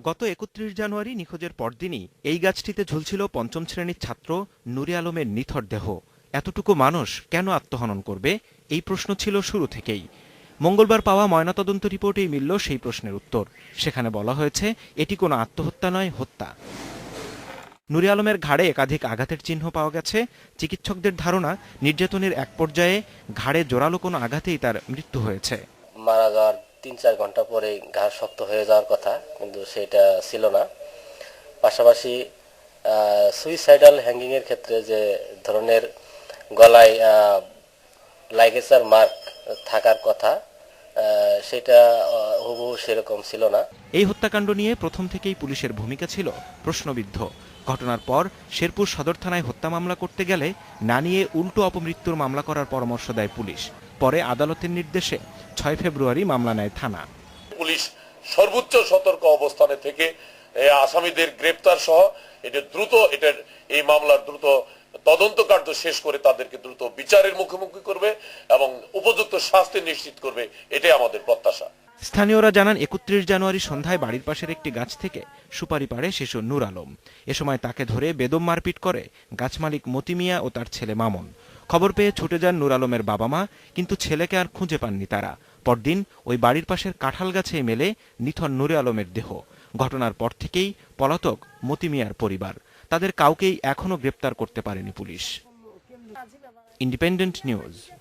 গত একত্রিশ জানুয়ারি নিখোঁজের পরদিনই এই গাছটিতে ঝুলছিল পঞ্চম শ্রেণির ছাত্র নুরে আলমের নিথর দেহ। এতটুকু মানুষ কেন আত্মহনন করবে? এই প্রশ্ন ছিল শুরু থেকেই। মঙ্গলবার পাওয়া ময়নাতদন্ত রিপোর্টেই মিলল সেই প্রশ্নের উত্তর। সেখানে বলা হয়েছে, এটি কোনো আত্মহত্যা নয়, হত্যা। নুরে আলমের ঘাড়ে একাধিক আঘাতের চিহ্ন পাওয়া গেছে। চিকিৎসকদের ধারণা, নির্যাতনের এক পর্যায়ে ঘাড়ে জোরালো কোনো আঘাতেই তার মৃত্যু হয়েছে। মারা যাওয়ার তিন চার ঘণ্টা পরে ঘাড় শক্ত হয়ে যাওয়ার কথা, কিন্তু সেটা ছিল না। পাশাপাশি সুইসাইডাল হ্যাঙ্গিংয়ের ক্ষেত্রে যে ধরনের গলায় লাইগেসার মার্ক থাকার কথা সেটা হুবহু সেরকম ছিল না। এই হত্যাকাণ্ড নিয়ে প্রথম থেকেই পুলিশের ভূমিকা ছিল প্রশ্নবিদ্ধ। ঘটনার পর শেরপুর সদর থানায় হত্যা মামলা করতে গেলে না নিয়ে উল্টো অপমৃত্যুর মামলা করার পরামর্শ দেয় পুলিশ। পরে আদালতের নির্দেশে ছয় ফেব্রুয়ারি মামলা নেয় থানা। পুলিশ সর্বোচ্চ সতর্ক অবস্থানে থেকে আসামিদের গ্রেপ্তার সহ এটা দ্রুত এটার এই মামলার দ্রুত তদন্ত কার্য শেষ করে তাদেরকে দ্রুত বিচারের মুখোমুখি করবে এবং উপযুক্ত শাস্তি নিশ্চিত করবে এটাই আমাদের প্রত্যাশা। স্থানীয়রা জানান একত্রিশ জানুয়ারি সন্ধ্যায় বাড়ির পাশের একটি গাছ থেকে সুপারি পাড়ে শিশু নূর আলম। এ সময় তাকে ধরে বেদম মারপিট করে গাছ মালিক মতিমিয়া ও তার ছেলে মামুন। খবর পেয়ে ছুটে যান নূর আলমের বাবা মা কিন্তু ছেলেকে আর খুঁজে পাননি তারা। পরদিন ওই বাড়ির পাশের কাঁঠাল গাছে মেলে নিথন নূরে আলমের দেহ। ঘটনার পর থেকেই পলাতক মতিমিয়ার পরিবার। তাদের কাউকেই এখনও গ্রেপ্তার করতে পারেনি পুলিশ। Independent news.